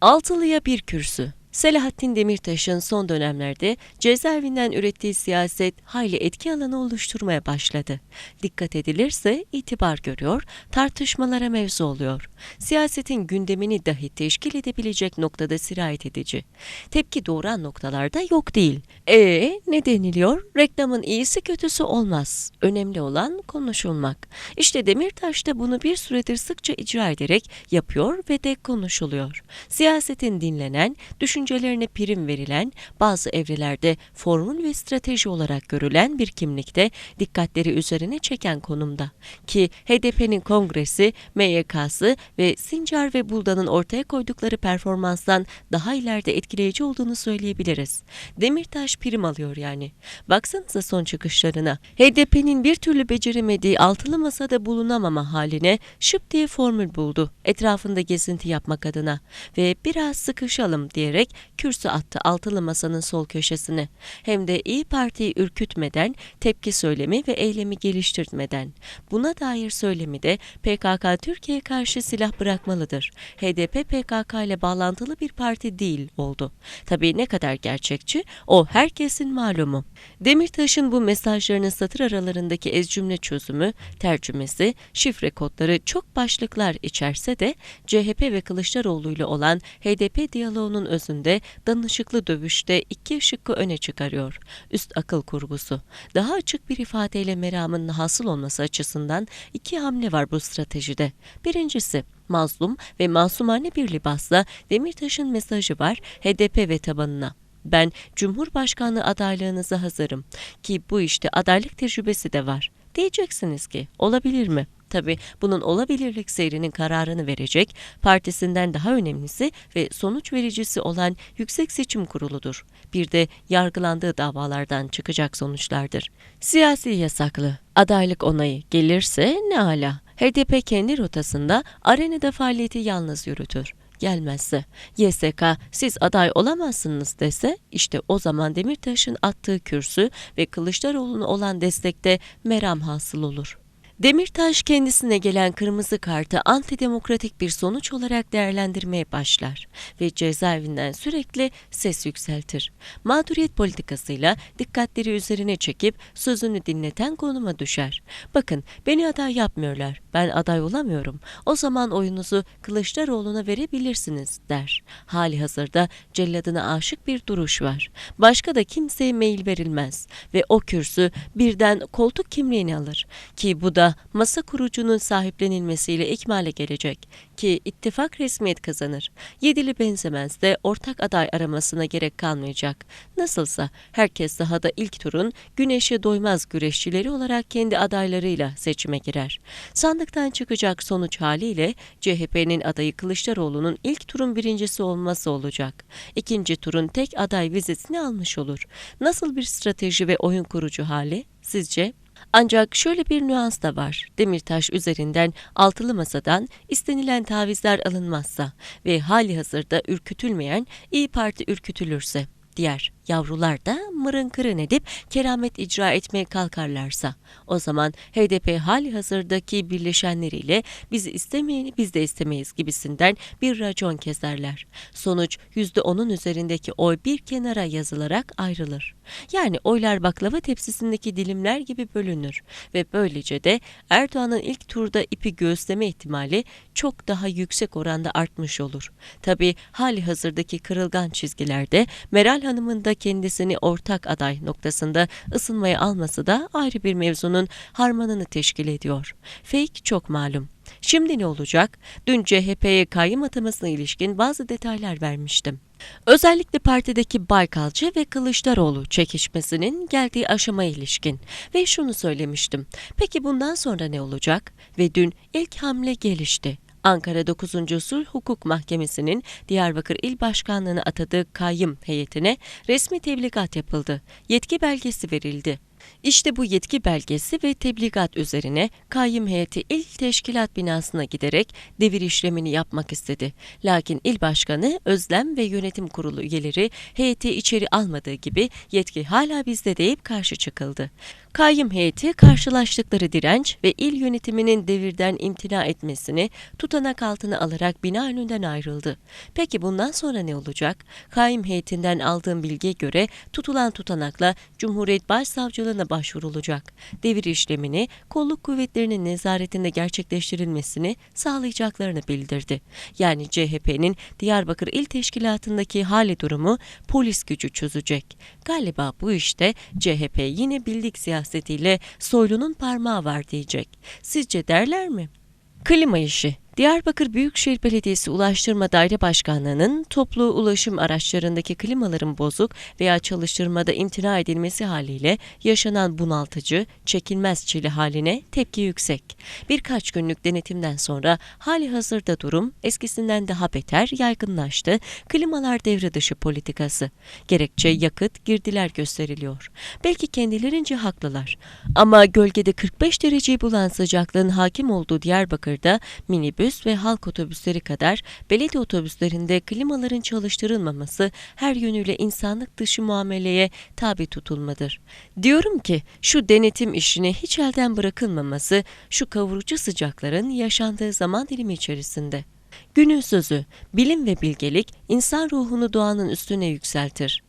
Altılıya bir kürsü. Selahattin Demirtaş'ın son dönemlerde cezaevinden ürettiği siyaset hayli etki alanı oluşturmaya başladı. Dikkat edilirse itibar görüyor, tartışmalara mevzu oluyor. Siyasetin gündemini dahi teşkil edebilecek noktada sirayet edici. Tepki doğuran noktalarda yok değil. E ne deniliyor? Reklamın iyisi kötüsü olmaz. Önemli olan konuşulmak. İşte Demirtaş da bunu bir süredir sıkça icra ederek yapıyor ve de konuşuluyor. Siyasetin dinlenen, düşüncelerine prim verilen, bazı evrelerde formül ve strateji olarak görülen bir kimlikte dikkatleri üzerine çeken konumda. Ki HDP'nin kongresi, MYK'sı ve Sincar ve Bulda'nın ortaya koydukları performanstan daha ileride etkileyici olduğunu söyleyebiliriz. Demirtaş prim alıyor yani. Baksanıza son çıkışlarına. HDP'nin bir türlü beceremediği altılı masada bulunamama haline şıp diye formül buldu. Etrafında gezinti yapmak adına ve biraz sıkışalım diyerek kürsü attı altılı masanın sol köşesine. Hem de İyi Parti'yi ürkütmeden, tepki söylemi ve eylemi geliştirmeden. Buna dair söylemi de PKK Türkiye'ye karşı silah bırakmalıdır. HDP PKK ile bağlantılı bir parti değil oldu. Tabii ne kadar gerçekçi o herkesin malumu. Demirtaş'ın bu mesajlarının satır aralarındaki ez cümle çözümü, tercümesi, şifre kodları çok başlıklar içerse de CHP ve Kılıçdaroğlu ile olan HDP diyaloğunun özünde danışıklı dövüşte iki şıkkı öne çıkarıyor. Üst akıl kurgusu. Daha açık bir ifadeyle meramın hasıl olması açısından iki hamle var bu stratejide. Birincisi, mazlum ve masumane bir libasla Demirtaş'ın mesajı var HDP ve tabanına. Ben Cumhurbaşkanlığı adaylığınıza hazırım ki bu işte adaylık tecrübesi de var. Diyeceksiniz ki olabilir mi? Tabii bunun olabilirlik seyrinin kararını verecek, partisinden daha önemlisi ve sonuç vericisi olan Yüksek Seçim Kurulu'dur. Bir de yargılandığı davalardan çıkacak sonuçlardır. Siyasi yasaklı, adaylık onayı gelirse ne ala. HDP kendi rotasında arenada faaliyeti yalnız yürütür gelmezse, YSK siz aday olamazsınız dese işte o zaman Demirtaş'ın attığı kürsü ve Kılıçdaroğlu'na olan destekte meram hasıl olur. Demirtaş kendisine gelen kırmızı kartı antidemokratik bir sonuç olarak değerlendirmeye başlar ve cezaevinden sürekli ses yükseltir. Mağduriyet politikasıyla dikkatleri üzerine çekip sözünü dinleten konuma düşer. Bakın beni aday yapmıyorlar, ben aday olamıyorum. O zaman oyunuzu Kılıçdaroğlu'na verebilirsiniz der. Hali hazırda celladına aşık bir duruş var. Başka da kimseye meyil verilmez ve o kürsü birden koltuk kimliğini alır ki bu da masa kurucunun sahiplenilmesiyle ikmale gelecek ki ittifak resmiyet kazanır. Yedili benzemez de ortak aday aramasına gerek kalmayacak. Nasılsa herkes daha da ilk turun güneşe doymaz güreşçileri olarak kendi adaylarıyla seçime girer. Sandıktan çıkacak sonuç haliyle CHP'nin adayı Kılıçdaroğlu'nun ilk turun birincisi olması olacak. İkinci turun tek aday vizesini almış olur. Nasıl bir strateji ve oyun kurucu hali sizce? Ancak şöyle bir nüans da var. Demirtaş üzerinden altılı masadan istenilen tavizler alınmazsa ve hali hazırda ürkütülmeyen İyi Parti ürkütülürse diğer yavrular da mırın kırın edip keramet icra etmeye kalkarlarsa o zaman HDP hali hazırdaki birleşenleriyle bizi istemeyeni biz de istemeyiz gibisinden bir racon keserler. Sonuç %10'un üzerindeki oy bir kenara yazılarak ayrılır. Yani oylar baklava tepsisindeki dilimler gibi bölünür ve böylece de Erdoğan'ın ilk turda ipi göğüsleme ihtimali çok daha yüksek oranda artmış olur. Tabi hali hazırdaki kırılgan çizgilerde Meral Hanım'ın da kendisini ortak aday noktasında ısınmaya alması da ayrı bir mevzunun harmanını teşkil ediyor. Fake çok malum. Şimdi ne olacak? Dün CHP'ye kayyım atamasına ilişkin bazı detaylar vermiştim. Özellikle partideki Baykalcı ve Kılıçdaroğlu çekişmesinin geldiği aşamaya ilişkin ve şunu söylemiştim. Peki bundan sonra ne olacak? Ve dün ilk hamle gelişti. Ankara 9. Sulh Hukuk Mahkemesi'nin Diyarbakır İl Başkanlığı'na atadığı kayyım heyetine resmi tebligat yapıldı. Yetki belgesi verildi. İşte bu yetki belgesi ve tebligat üzerine kayyım heyeti il teşkilat binasına giderek devir işlemini yapmak istedi. Lakin il başkanı, özlem ve yönetim kurulu üyeleri heyeti içeri almadığı gibi yetki hala bizde deyip karşı çıkıldı. Kayyum heyeti karşılaştıkları direnç ve il yönetiminin devirden imtina etmesini tutanak altına alarak bina önünden ayrıldı. Peki bundan sonra ne olacak? Kayyum heyetinden aldığım bilgiye göre tutulan tutanakla Cumhuriyet Başsavcılığına başvurulacak. Devir işlemini kolluk kuvvetlerinin nezaretinde gerçekleştirilmesini sağlayacaklarını bildirdi. Yani CHP'nin Diyarbakır İl Teşkilatı'ndaki hali durumu polis gücü çözecek. Galiba bu işte CHP yine bildik siyasetiyle Soylu'nun parmağı var diyecek. Sizce derler mi? Klima işi Diyarbakır Büyükşehir Belediyesi Ulaştırma Daire Başkanlığı'nın toplu ulaşım araçlarındaki klimaların bozuk veya çalıştırmada imtina edilmesi haliyle yaşanan bunaltıcı, çekilmez çile haline tepki yüksek. Birkaç günlük denetimden sonra hali hazırda durum eskisinden daha beter yaygınlaştı. Klimalar devre dışı politikası. Gerekçe yakıt, girdiler gösteriliyor. Belki kendilerince haklılar. Ama gölgede 45 dereceyi bulan sıcaklığın hakim olduğu Diyarbakır'da minibüs ve halk otobüsleri kadar belediye otobüslerinde klimaların çalıştırılmaması her yönüyle insanlık dışı muameleye tabi tutulmadır. Diyorum ki şu denetim işine hiç elden bırakılmaması şu kavurucu sıcakların yaşandığı zaman dilimi içerisinde. Günün sözü, bilim ve bilgelik insan ruhunu doğanın üstüne yükseltir.